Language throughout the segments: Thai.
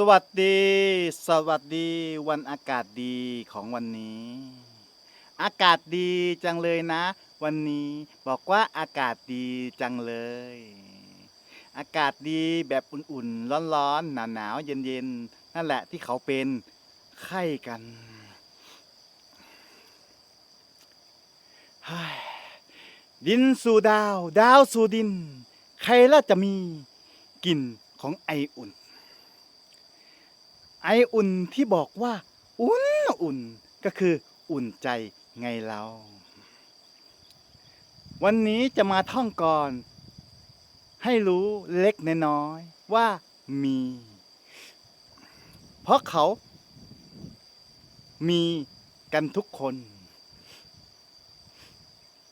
สวัสดี สวัสดีวันอากาศดีของวันนี้ อากาศดีจังเลยนะ วันนี้บอกว่าอากาศดีจังเลย อากาศดีแบบอุ่นๆร้อนๆหนาวๆเย็นๆนั่นแหละที่เขาเป็นไข้กันดินสู่ดาว ดาวสู่ดิน ใครล่ะจะมีกลิ่นของไออุ่น ไออุ่นที่บอกว่า อุ่นอุ่นก็คืออุ่นใจไงเรา วันนี้จะมาท่องก่อน ให้รู้เล็กน้อยว่ามี เพราะเขา มีกันทุกคน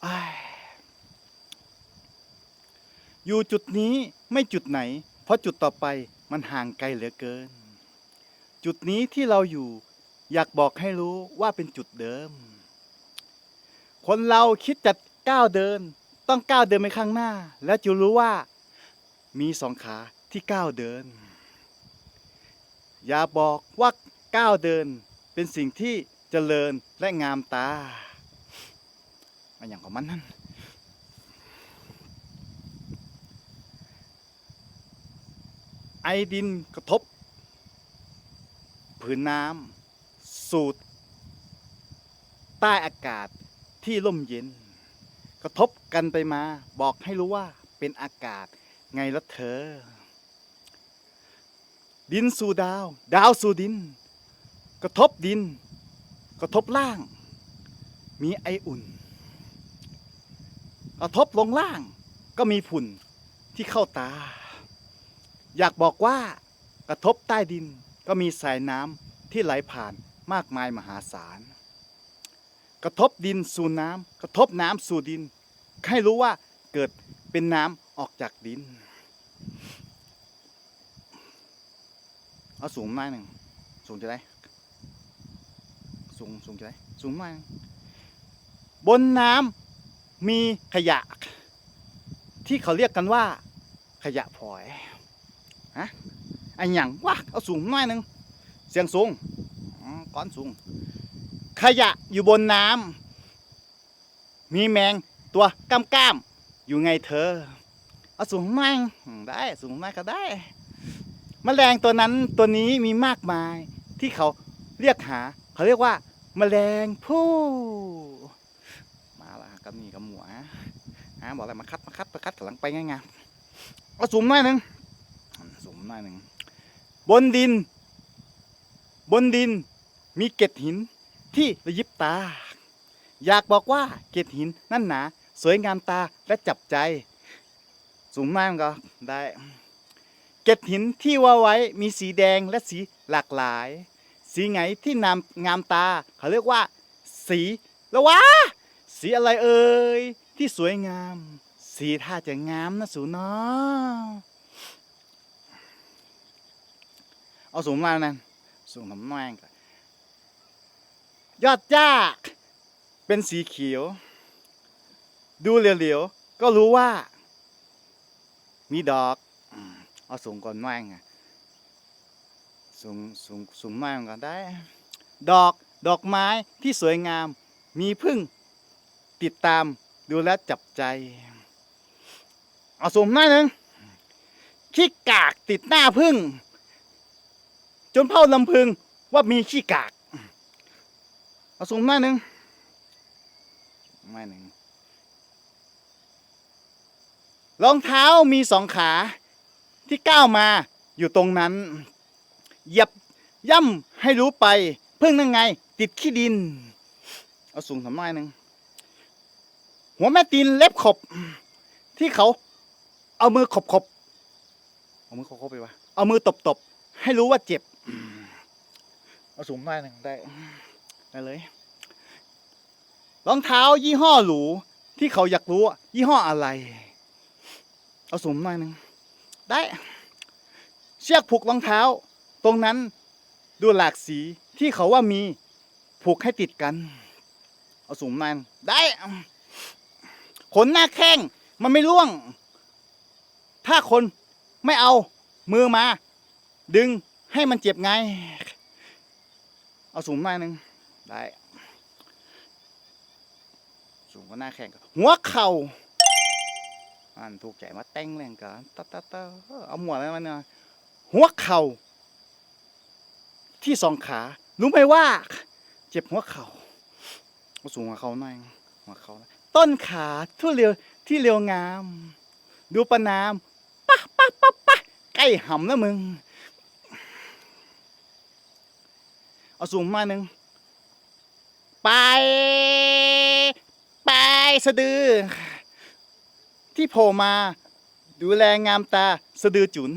อ้ายอยู่จุดนี้ไม่จุดไหน เพราะจุดต่อไปมันห่างไกลเหลือเกิน จุดนี้ที่เราอยู่อยากบอกให้รู้ว่าเป็นจุดเดิม คนเราคิดจะก้าวเดิน ต้องก้าวเดินไปข้างหน้า แล้วจะรู้ว่ามีสองขาที่ก้าวเดิน อย่าบอกว่าก้าวเดินเป็นสิ่งที่เจริญและงามตามันอย่างของมันนั่นไอดินกระทบ ผืนน้ำสูดใต้อากาศที่ร่มเย็น กระทบกันไปมาบอกให้รู้ว่าเป็นอากาศไงละเธอ ดินสู่ดาว ดาวสู่ดิน กระทบดิน กระทบล่าง มีไออุ่น กระทบลงล่างก็มีฝุ่นที่เข้าตา อยากบอกว่ากระทบใต้ดิน ก็มีสายน้ำที่ไหลผ่านมากมายมหาศาล กระทบดินสู่น้ำกระทบน้ำสู่ดิน ให้รู้ว่าเกิดเป็นน้ำออกจากดิน เอาสูงหน่อยหนึ่งสูงจะได้สูงสูงจะได้สูงหน่อยหนึ่งบนน้ำมีขยะ ที่เขาเรียกกันว่าขยะพลอยฮะ ไอ้หยังวะเอาสูงหน่อยหนึ่งเสียงสูงก้อนสูง ขยะอยู่บนน้ำมีแมงตัวก้ามก้ามอยู่ไงเธอ เอาสูงหน่อยได้สูงหน่อยก็ได้แมลงตัวนั้นตัวนี้มีมากมายที่เขาเรียกหา เขาเรียกว่า แมลงผู้มาละกับนี่กับหมัวฮะบอกอะไรมาคัดมาคัดมาคัดกำลังไปง่ายๆเอาสูงหน่อยหนึ่งสูงหน่อยหนึ่ง บนดิน บนดินมีเกล็ดหินที่ระยิบตา อยากบอกว่าเกล็ดหินนั่นหนาสวยงามตาและจับใจ สูงมากก็ได้ เกล็ดหินที่ว่าไว้มีสีแดงและสีหลากหลาย สีไหนที่นามงามตา เขาเรียกว่า สีล้วะสีอะไรเอ่ยที่สวยงาม สีท่าจะงามนะสูเนาะ เอาสูงมานั่นสูงน้ำแมงก่อนยอดหญ้าเป็นสีเขียว ดูเหลียวๆก็รู้ว่า มีดอกเอาสูงก่อนแมงอะสูงสูงสูงแมงก่อนได้ ดอกดอกไม้ที่สวยงาม มีพึ่งติดตามดูแลจับใจ เอาสูงหน้อยหนึ่งขี้กากติดหน้าพึ่ง จนเผ่าลำพึงว่ามีขี้กาก เอาสูงหน้อยหนึ่งหน้อยหนึ่งรองเท้ามีสองขาที่ก้าวมาอยู่ตรงนั้น เหยียบย่ำให้รู้ไปเพึ่งนั่งไง ติดขี้ดิน เอาสูงสำน้อยหนึ่งหัวแม่ตีนเล็บขบ ที่เขาเอามือขบขบเอามือขบขบไปวะเอามือตบตบให้รู้ว่าเจ็บ เอาสูงหน่อยหนึ่งได้ได้เลย รองเท้ายี่ห้อหรูที่เขาอยากรู้ว่ายี่ห้ออะไร เอาสูงหน่อยหนึ่งได้ เชือกผูกรองเท้า ตรงนั้นดูหลากสีที่เขาว่ามีผูกให้ติดกัน เอาสูงหน่อยหนึ่งได้ขนหน้าแข้งมันไม่ร่วง ถ้าคนไม่เอามือมา ดึงให้มันเจ็บไง เอาสูงมาหนึ่งได้สูงก็หน้าแข่งกันหัวเข่าอันถูกใจมาแต่งแรงกันตะตะตะเอาหมวดอะไรมาเนี่ยหัวเข่า ที่สองขา รู้ไหมว่า เจ็บหัวเข่าเอาสูงหัวเข่าหน่อยหัวเข่าต้นขาทุเรียวที่เรียวงาม ดูประนามปะปะปะปะใกล้หำนะมึง เอาสูงมาหนึ่งไป ไปสะดือ ที่โผล่มา ดูแลงามตาสะดือจุน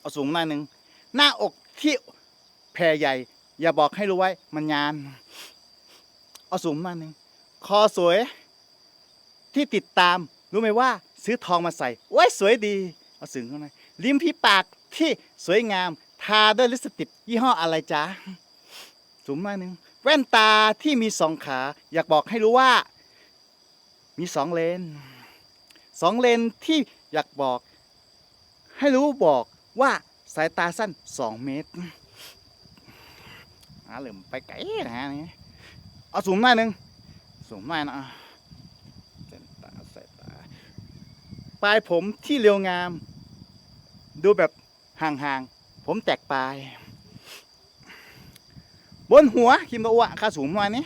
เอาสูงมาหนึ่งหน้าอกที่แผ่ใหญ่ อย่าบอกให้รู้ไว้มันยาน เอาสูงมาหนึ่งคอสวย ที่ติดตาม รู้ไหมว่า ซื้อทองมาใส่โอ้ยสวยดี เอาสูงเข้ามาริมพี่ปากที่สวยงาม ทาด้วยลิปสติกยี่ห้ออะไรจ๊ะสูงมาหนึ่งแว่นตาที่มีสองขา อยากบอกให้รู้ว่า มีสองเลนสองเลนที่อยากบอก ให้รู้บอกว่าสายตาสั้นสองเมตรอ่าเหลิมไปไกลนะฮะนี่เอาสูงหน่อยหนึ่งสูงหน่อยนะอะเส้นตาสายตาปลายผมที่เรียวงาม ดูแบบห่างๆ ผมแตกปลาย บนหัวคิมโตะค่าสูงมานี้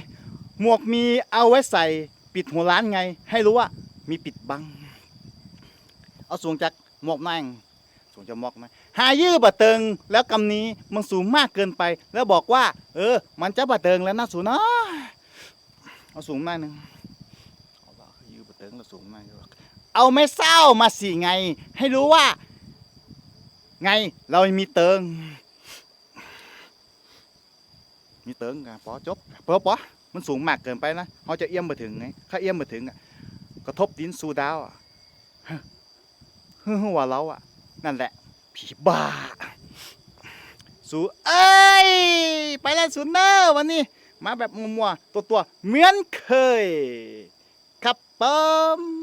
หมวกมีเอาไว้ใส่ปิดหัวล้านไง ให้รู้ว่ามีปิดบัง เอาสูงจากหมวกนั่งสูงจากหมวกนะหายื้อบะเติงแล้วกำนี้มันสูงมากเกินไป แล้วบอกว่า เออ มันจะบะเติงแล้วนะสูงนะเอาสูงมาหนึ่งเอาว่ายื้อบะเติงแล้วสูงมากเลยเอาไม่เศร้ามาสิไง ให้รู้ว่า ไงเรามีเติง มีเติงกันปอจบปอปอมันสูงมากเกินไปนะเขาจะเอี้ยมมาถึงไงถ้าเอี้ยมมาถึงอะกระทบดินสู่ดาวอะฮะฮึ่ว่าเราอะ นั่นแหละ ผีบ้า สูเอ้ย ไปแล้วสูเนอร์วันนี้ มาแบบมัวๆตัวตัวๆเหมือนเคย ครับผม